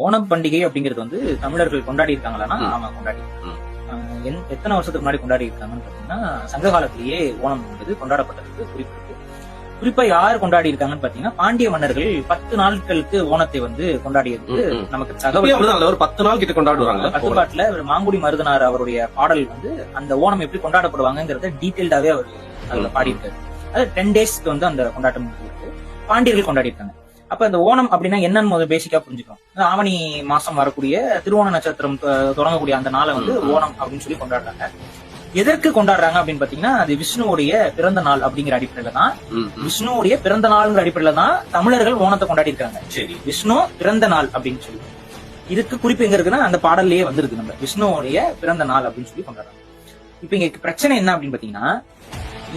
ஓணம் பண்டிகை அப்படிங்கிறது வந்து தமிழர்கள் கொண்டாடி இருக்காங்களான்னா. ஆமா கொண்டாடி எத்தனை வருஷத்துக்கு முன்னாடி கொண்டாடி இருக்காங்கன்னு பாத்தீங்கன்னா சங்க காலத்திலேயே ஓணம் என்பது கொண்டாடப்பட்டதுக்கு குறிப்பு இருக்கு குறிப்பா யார் கொண்டாடி இருக்காங்கன்னு பாத்தீங்கன்னா பாண்டிய மன்னர்கள் பத்து நாட்களுக்கு ஓணத்தை வந்து கொண்டாடியது. நமக்கு தகவல் ஒரு பத்து நாள் கிட்ட கொண்டாடுவாங்க பத்துப்பாட்டுல ஒரு மாங்குடி மருதனார் அவருடைய பாடல் வந்து அந்த ஓணம் எப்படி கொண்டாடப்படுவாங்கங்கறத டீடைல்டாவே அவர் அதுல ம். பாடியிருக்காரு அது டென் டேஸ்க்கு வந்து அந்த கொண்டாட்டம் இருக்கு பாண்டியர்கள் கொண்டாடி இருக்காங்க அப்ப இந்த ஓணம் அப்படின்னா என்னன்னு பேசிக்கா புரிஞ்சுக்கணும். ஆவணி மாசம் வரக்கூடிய திருவோண நட்சத்திரம் தொடங்கக்கூடிய அந்த நாளை வந்து. ஓணம் அப்படின்னு சொல்லி கொண்டாடுறாங்க. எதற்கு கொண்டாடுறாங்க அப்படின்னு பாத்தீங்கன்னா அது விஷ்ணுவுடைய பிறந்த நாள் அப்படிங்கிற அடிப்படையில தான். விஷ்ணுவுடைய பிறந்த நாள்ங்கிற அடிப்படையில தான் தமிழர்கள் ஓணத்தை கொண்டாடி இருக்காங்க. சரி. விஷ்ணு பிறந்த நாள் அப்படின்னு சொல்லி. இதுக்கு குறிப்பு எங்க இருக்குன்னா அந்த பாடல்லயே வந்திருக்கு நம்ம. விஷ்ணுவோடைய பிறந்த நாள் அப்படின்னு சொல்லி கொண்டாடுறோம் இப்ப இங்க பிரச்சனை என்ன அப்படின்னு பாத்தீங்கன்னா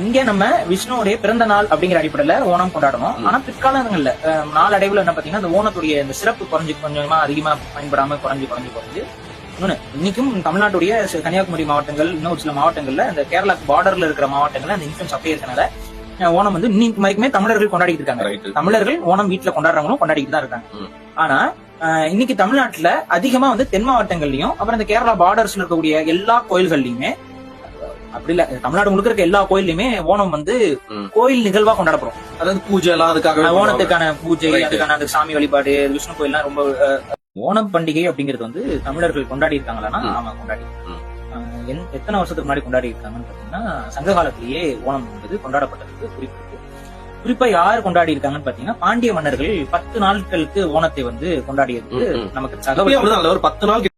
இங்க நம்ம விஷ்ணுவோடைய பிறந்த நாள் அப்படிங்கிற அடிப்படையில ஓணம் கொண்டாடணும். ஆனா பிற்காலங்கள்ல நாளடைவுல என்ன பாத்தீங்கன்னா அந்த ஓணத்துடைய இந்த சிறப்பு குறைஞ்சு கொஞ்சமா அதிகமா பயன்படாம குறைஞ்சு குறைஞ்சு குறைஞ்சு. இன்னொன்னு இன்னைக்கும் தமிழ்நாட்டுடைய கன்னியாகுமரி மாவட்டங்கள் இன்னும் ஒரு சில மாவட்டங்கள்ல இந்த கேரளா பார்டர்ல இருக்கிற மாவட்டங்கள்ல அந்த இன்ஃபுளுன்ஸ் அப்படியே இருக்கனால ஓணம் வந்து இன்னைக்கு வரைக்குமே தமிழர்கள் கொண்டாடிட்டு இருக்காங்க. தமிழர்கள் ஓணம் வீட்டுல கொண்டாடுறவங்களும் கொண்டாடிட்டு தான் இருக்காங்க. ஆனா இன்னைக்கு தமிழ்நாட்டுல அதிகமா வந்து தென் மாவட்டங்கள்லயும் அப்புறம் இந்த கேரளா பார்டர்ஸ்ல இருக்கக்கூடிய எல்லா கோயில்கள்லயுமே அப்படி இல்ல தமிழ்நாடு முழுக்க இருக்க எல்லா கோயில்லையுமே ஓணம் வந்து. கோயில் நிகழ்வா கொண்டாடப்படுறோம் அதாவது பூஜை எல்லாம் அதுக்காக ஓணத்துக்கான பூஜை. அதுக்கான அந்த சாமி வழிபாடு விஷ்ணு கோயில்லாம் ரொம்ப ஆஹ், ஓணம் பண்டிகை அப்படிங்கிறது வந்து தமிழர்கள் கொண்டாடி இருக்காங்களான்னா ம். ஆமா கொண்டாடி எத்தனை வருஷத்துக்கு முன்னாடி கொண்டாடி இருக்காங்கன்னு பாத்தீங்கன்னா சங்க காலத்திலேயே ஓணம் என்பது கொண்டாடப்பட்டதுக்கு குறிப்பு இருக்கு குறிப்பா யார் கொண்டாடி இருக்காங்கன்னு பாத்தீங்கன்னா பாண்டிய மன்னர்கள் பத்து நாட்களுக்கு ஓணத்தை வந்து கொண்டாடியது. நமக்கு தகவல் பத்து நாள்